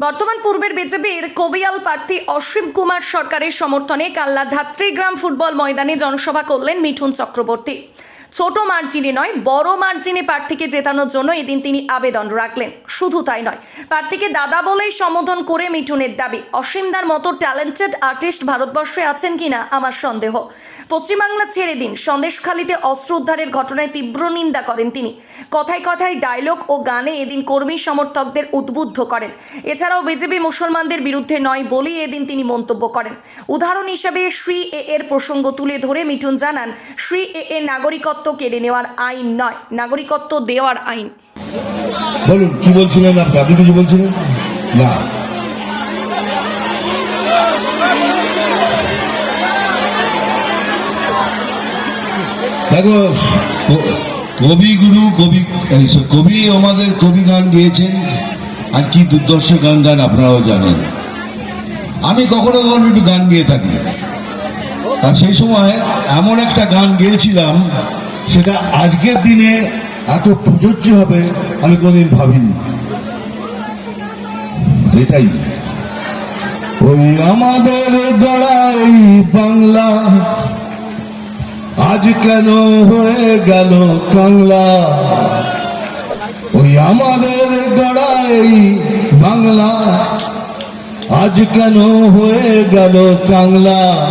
বর্তমান পূর্বের বিজেপির কবিয়াল প্রার্থী অসীম কুমার সরকারের সমর্থনে কাল্লা ধাত্রীগ্রাম ফুটবল ময়দানে জনসভা করলেন মিঠুন চক্রবর্তী। ছোট মার্জিনে নয়, বড় মার্জিনে প্রার্থীকে জেতানোর জন্য এদিন তিনি আবেদন রাখলেন। শুধু তাই নয়, প্রার্থীকে দাদা বলেই সম্বোধন করে মিঠুনের দাবি, অসীমদার মতো ট্যালেন্টেড আর্টিস্ট ভারতবর্ষে আছেন কিনা আমার সন্দেহ। পশ্চিমবাংলা ছেড়ে দিন, সন্দেশখালিতে অস্ত্র উদ্ধারের ঘটনায় তীব্র নিন্দা করেন তিনি। কথায় কথায় ডায়লগ ও গানে এদিন কর্মী সমর্থকদের উদ্বুদ্ধ করেন। এছাড়াও বিজেপি মুসলমানদের বিরুদ্ধে নয় বলেই এদিন তিনি মন্তব্য করেন। উদাহরণ হিসেবে শ্রী এ এর প্রসঙ্গ তুলে ধরে মিঠুন জানান, শ্রী এ এর নাগরিকত্ব কেড়ে নেওয়ার আইন নয়, নাগরিকত্ব দেওয়ার আইন। বলুন, কি বলছিলেন আপনি? আপনি কিছু বলছিলেন? না। কবিগুরু, কবি কবি আমাদের কবি গান গেয়েছেন, আর কি দুর্দর্শ গান গান আপনারাও জানেন। আমি কখনো কখনো একটু গান গেয়ে থাকি। আর সেই সময় এমন একটা গান গেয়েছিলাম সেটা আজকের দিনে এত প্রযোজ্য হবে আমি কোনোদিন ভাবিনি। এটাই। ওই আমাদের গড়াই বাংলা। আজ কেন হয়ে গেল কাংলা? ওই আমাদের গড়াই বাংলা। আজ কেন হয়ে গেল কাংলা?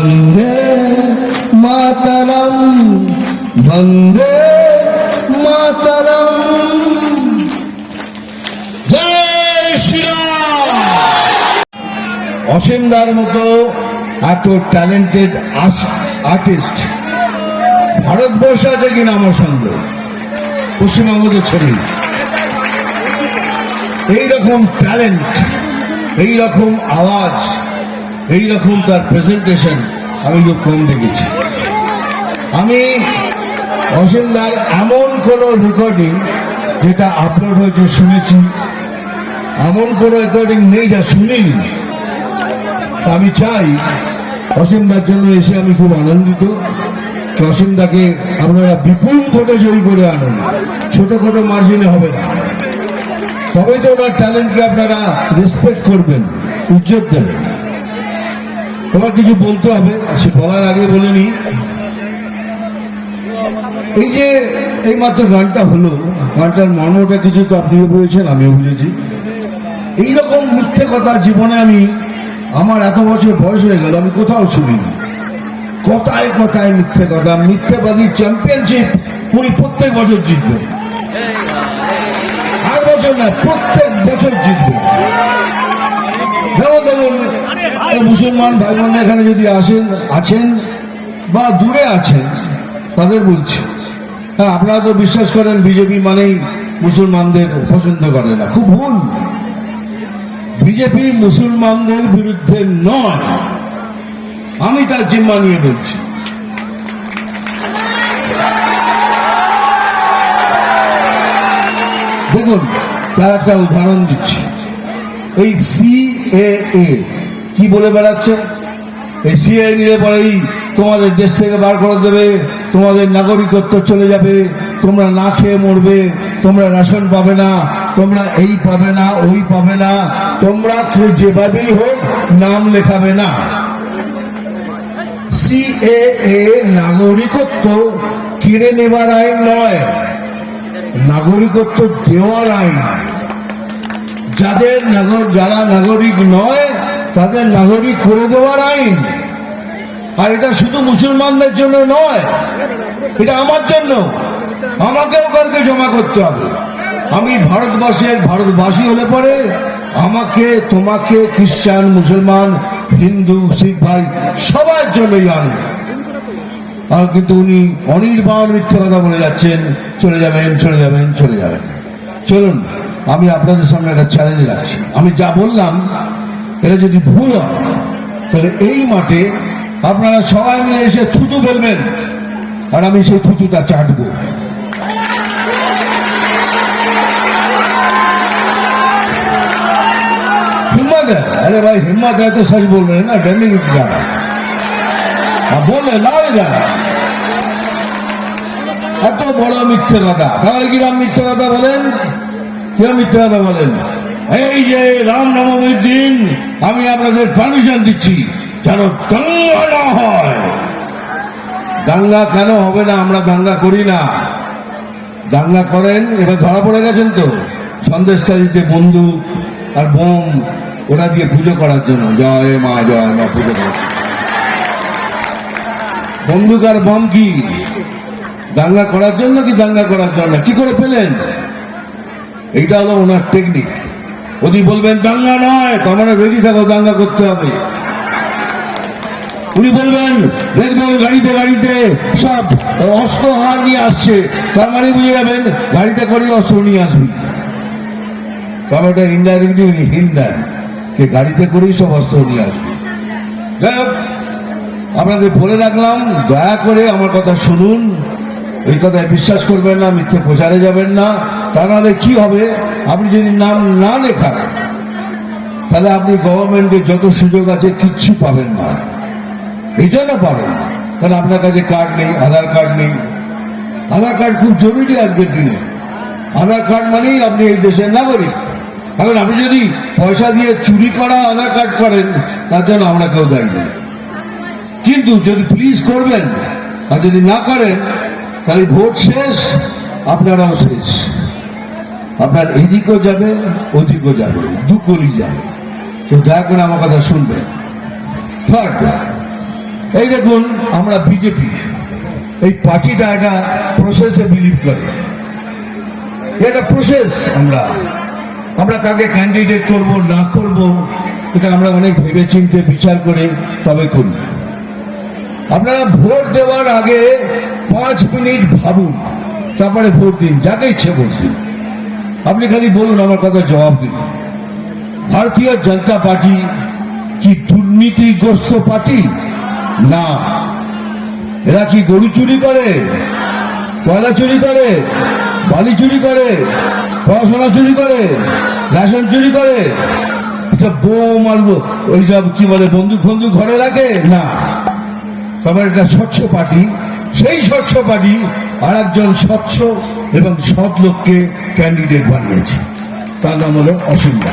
বন্দে মাতারাম বন্দে মাতারাম। অসীমদার মতো এত ট্যালেন্টেড আর্টিস্ট ভারতবর্ষ আছে কিনা আমার সন্দেহ পশ্চিমবঙ্গতে ছবি। এইরকম ট্যালেন্ট এইরকম আওয়াজ এইরকম তার প্রেজেন্টেশন আমি খুব কম দেখেছি। আমি অসীমদার এমন কোন রেকর্ডিং যেটা আপলোড হয়েছে শুনেছি, এমন কোন রেকর্ডিং নেই যা শুনিনি। আমি চাই অসীমদার জন্য এসে আমি খুব আনন্দিত অসীমদাকে আপনারা বিপুল ভোটে জয়ী করে আনুন। ছোটখাটো মার্জিনে হবে না। তবে তো ওনার ট্যালেন্টকে আপনারা রেসপেক্ট করবেন ইজ্জত দেবেন। তোমার কিছু বলতে হবে, সে বলার আগে বলিনি এই যে এই মাত্র গানটা হলো, গানটার মর্মটা কিছু তো আপনিও বুঝেছেন, আমিও বুঝেছি। এইরকম মিথ্যে কথা জীবনে আমি আমার এত বছর বয়স হয়ে গেল, আমি কোথাও শুনিনি। কথায় কথায় মিথ্যে কথা, মিথ্যেবাদী চ্যাম্পিয়নশিপ উনি প্রত্যেক বছর জিতবে। আর বছর না, প্রত্যেক বছর জিতবে। ধরুন মুসলমান ভাই বোন এখানে যদি আসেন, আছেন বা দূরে আছেন, তাদের বলছি। হ্যাঁ আপনারা তো বিশ্বাস করেন, বিজেপি মানেই মুসলমানদের পছন্দ করে না। খুব ভুল। বিজেপি মুসলমানদের বিরুদ্ধে নয়। আমি তার জিম্মা নিয়ে বলছি। দেখুন, তার একটা উদাহরণ দিচ্ছি। এই সি এ কি বলে বেড়াচ্ছে? এই সিএ নিলে পরেই তোমাদের দেশ থেকে বার করে দেবে, তোমাদের নাগরিকত্ব চলে যাবে, তোমরা না খেয়ে মরবে, তোমরা রেশন পাবে না, তোমরা এই পাবে না, ওই পাবে না, তোমরা কেউ যেভাবেই হোক নাম লেখাবে না। সিএ নাগরিকত্ব কিনে নেবার আইন নয়, নাগরিকত্ব দেওয়ার আইন। যাদের যারা নাগরিক নয় তাদের নাগরিক করে দেওয়ার আইন। আর এটা শুধু মুসলমানদের জন্য নয়, এটা আমার জন্য। আমাকেও কালকে জমা করতে হবে। আমি ভারতবাসীর ভারতবাসী হলে পরে আমাকে, তোমাকে, খ্রিস্টান, মুসলমান, হিন্দু, শিখ ভাই সবার জন্যই আনবে। আর কিন্তু উনি অনির্বাণ মিথ্যে কথা বলে যাচ্ছেন, চলে যাবেন চলে যাবেন চলে যাবেন। চলুন, আমি আপনাদের সামনে একটা চ্যালেঞ্জ রাখছি। আমি যা বললাম এটা যদি ভুল হয় তাহলে এই মাঠে আপনারা সবাই মিলে এসে থুতু বলবেন আর আমি সেই থুতুটা চাটবো हिम्मत है अरे भाई हिम्मत है तो सच बोल रहे हैं ना डरने की क्या बात अब बोले लाओ इधर এত বড় মিথ্যে কথা তাহলে কিরাম মিথ্যে কথা বলেন কিরাম মিথ্যে কথা বলেন এই যে রাম নবমীর দিন, আমি আপনাদের পারমিশন দিচ্ছি যেন দাঙ্গা না হয়। দাঙ্গা কেন হবে না? আমরা দাঙ্গা করি না। দাঙ্গা করেন, এবার ধরা পড়ে গেছেন তো। সন্দেশকারীতে বন্দুক আর বোম ওটা দিয়ে পুজো করার জন্য। জয় মা জয় মা, পুজো করার। বন্দুক আর বম কি? দাঙ্গা করার জন্য কি দাঙ্গা করার জন্য? কি করে পেলেন? এইটা হলো ওনার টেকনিক যদি বলবেন দাঙ্গা নয় তার মানে রেডি থাকো দাঙ্গা করতে হবে। উনি বলবেন দেখবেন গাড়িতে গাড়িতে সব অস্ত্র হার নিয়ে আসছে। তার মানে বুঝে যাবেন গাড়িতে করে অস্ত্র নিয়ে আসবি। তবে ওটা ইনডাইরেক্টলি উনি হিন্ট দেন যে গাড়িতে করেই সব অস্ত্র নিয়ে আসবি। যাই হোক, আপনাদের বলে রাখলাম দয়া করে আমার কথা শুনুন। এই কথায় বিশ্বাস করবেন না, মিথ্যে প্রচারে যাবেন না। তা নাহলে কি হবে? আপনি যদি নাম না লেখান, তাহলে আপনি গভর্নমেন্টের যত সুযোগ আছে কিচ্ছু পাবেন না। এই জন্য পাবেন কারণ আপনার কাছে কার্ড নেই, আধার কার্ড নেই। আধার কার্ড খুব জরুরি আজকের দিনে। আধার কার্ড মানেই আপনি এই দেশের নাগরিক। এখন আপনি যদি পয়সা দিয়ে চুরি করা আধার কার্ড করেন, তার জন্য আমরা কেউ দায়ী নেই। কিন্তু যদি প্লিজ করবেন, আর যদি না করেন তাহলে ভোট শেষ, আপনারাও শেষ। আপনার এদিকও যাবে, ওদিকও যাবে, দুকলি যাবে। তো দয়া করে আমার কথা শুনবেন। থার্ড এই দেখুন, আমরা বিজেপি এই পার্টিটা একটা প্রসেসে বিলিভ করে। এটা প্রসেস আমরা। আমরা কাকে ক্যান্ডিডেট করব, না করব, এটা আমরা অনেক ভেবে চিন্তে বিচার করে তবে করি। আপনারা ভোট দেওয়ার আগে পাঁচ মিনিট ভাবুন, তারপরে ভোট দিন, যাকে ইচ্ছে ভোট দিন। আপনি খালি বলুন আমার কথা জবাব দিন। ভারতীয় জনতা পার্টি কি দুর্নীতিগ্রস্ত পার্টি? না। এরা কি গরু চুরি করে, কয়লা চুরি করে, বালি চুরি করে, পড়াশোনা চুরি করে, রেশন চুরি করে? এসব বোম আর ওই সব কি বলে বন্দুক ফন্দুক ঘরে রাখে? না। তবে এটা স্বচ্ছ পার্টি। সেই স্বচ্ছ পার্টি আর একজন স্বচ্ছ এবং সৎ লোককে ক্যান্ডিডেট বানিয়েছে। তার নাম হলো অসীম দা